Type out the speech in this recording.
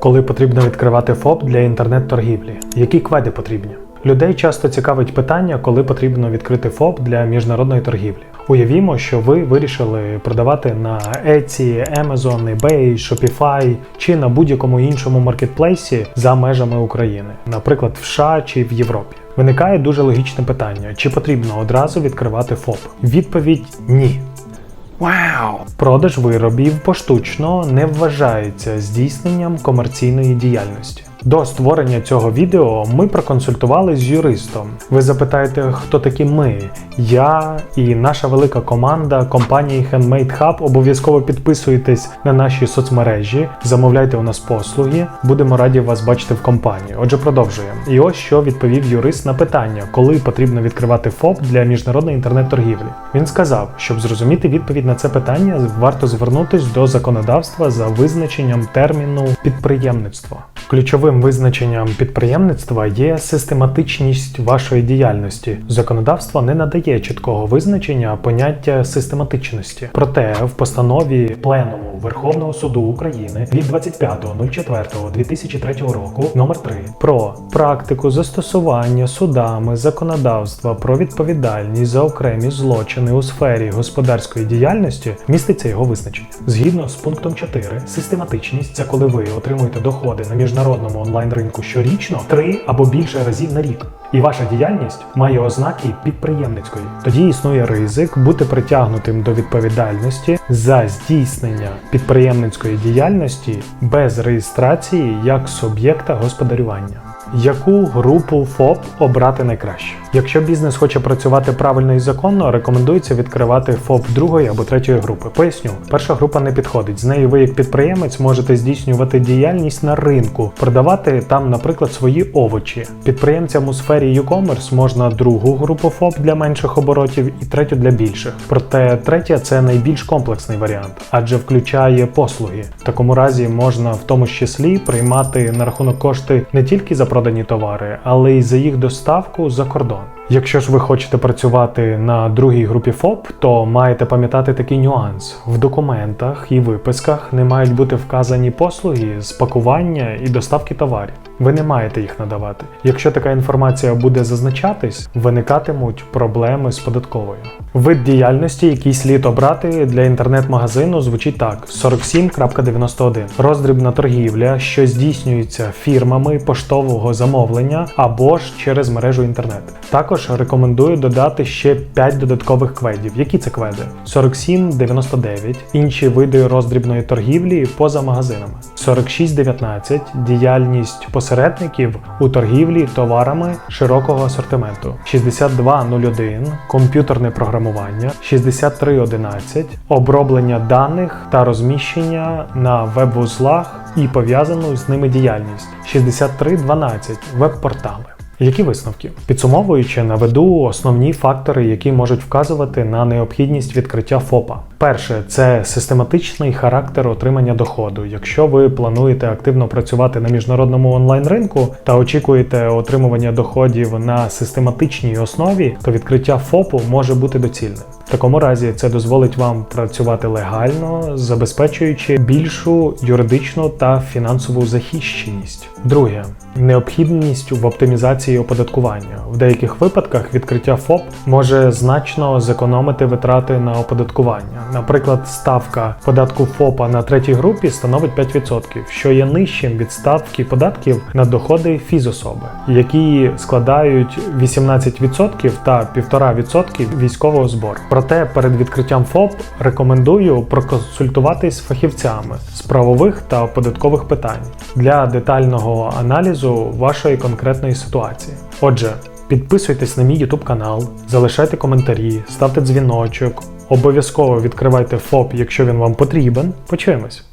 Коли потрібно відкривати ФОП для інтернет-торгівлі? Які кведи потрібні? Людей часто цікавить питання, коли потрібно відкрити ФОП для міжнародної торгівлі. Уявімо, що ви вирішили продавати на Etsy, Amazon, eBay, Shopify чи на будь-якому іншому маркетплейсі за межами України, наприклад, в США чи в Європі. Виникає дуже логічне питання: чи потрібно одразу відкривати ФОП? Відповідь ні. Wow. Продаж виробів поштучно не вважається здійсненням комерційної діяльності. До створення цього відео ми проконсультували з юристом. Ви запитаєте, хто такі ми? Я і наша велика команда компанії Handmade Hub обов'язково підписуйтесь на наші соцмережі, замовляйте у нас послуги. Будемо раді вас бачити в компанії. Отже, продовжуємо. І ось що відповів юрист на питання, коли потрібно відкривати ФОП для міжнародної інтернет-торгівлі. Він сказав, щоб зрозуміти відповідь на це питання, варто звернутись до законодавства за визначенням терміну підприємництво. Ключовим визначенням підприємництва є систематичність вашої діяльності. Законодавство не надає чіткого визначення поняття систематичності. Проте в постанові Пленуму Верховного суду України від 25.04.2003 року номер 3 про практику застосування судами законодавства про відповідальність за окремі злочини у сфері господарської діяльності міститься його визначення. Згідно з пунктом 4, систематичність це коли ви отримуєте доходи на міжнародному онлайн ринку щорічно три або більше разів на рік. І ваша діяльність має ознаки підприємницької. Тоді існує ризик бути притягнутим до відповідальності за здійснення підприємницької діяльності без реєстрації як суб'єкта господарювання. Яку групу ФОП обрати найкраще? Якщо бізнес хоче працювати правильно і законно, рекомендується відкривати ФОП другої або третьої групи. Поясню, перша група не підходить. З нею ви, як підприємець, можете здійснювати діяльність на ринку, продавати там, наприклад, свої овочі. Підприємцям у сфері e-commerce можна другу групу ФОП для менших оборотів і третю для більших. Проте третя це найбільш комплексний варіант, адже включає послуги. В такому разі можна в тому числі приймати на рахунок кошти не тільки за продані товари, але й за їх доставку за кордон. on. Якщо ж ви хочете працювати на другій групі ФОП, то маєте пам'ятати такий нюанс: в документах і виписках не мають бути вказані послуги з пакування і доставки товарів. Ви не маєте їх надавати. Якщо така інформація буде зазначатись, виникатимуть проблеми з податковою. Вид діяльності, який слід обрати для інтернет-магазину, звучить так: 47.91. Роздрібна торгівля, що здійснюється фірмами поштового замовлення або ж через мережу інтернет. Також рекомендую додати ще 5 додаткових кведів. Які це кведи? 47.99, інші види роздрібної торгівлі поза магазинами. 46.19 діяльність посередників у торгівлі товарами широкого асортименту. 62.01 комп'ютерне програмування, 63.11 оброблення даних та розміщення на веб-вузлах і пов'язану з ними діяльність. 63.12 веб-портали. Які висновки? Підсумовуючи, наведу основні фактори, які можуть вказувати на необхідність відкриття ФОПа. Перше це систематичний характер отримання доходу. Якщо ви плануєте активно працювати на міжнародному онлайн ринку та очікуєте отримування доходів на систематичній основі, то відкриття ФОПу може бути доцільним. В такому разі це дозволить вам працювати легально, забезпечуючи більшу юридичну та фінансову захищеність. Друге необхідність в оптимізації оподаткування. В деяких випадках відкриття ФОП може значно зекономити витрати на оподаткування. Наприклад, ставка податку ФОПа на третій групі становить 5%, що є нижчим від ставки податків на доходи фізособи, які складають 18% та 1,5% військового збору. Проте перед відкриттям ФОП рекомендую проконсультуватись з фахівцями з правових та податкових питань для детального аналізу вашої конкретної ситуації. Отже, підписуйтесь на мій YouTube канал, залишайте коментарі, ставте дзвіночок, обов'язково відкривайте ФОП, якщо він вам потрібен. Почуємось!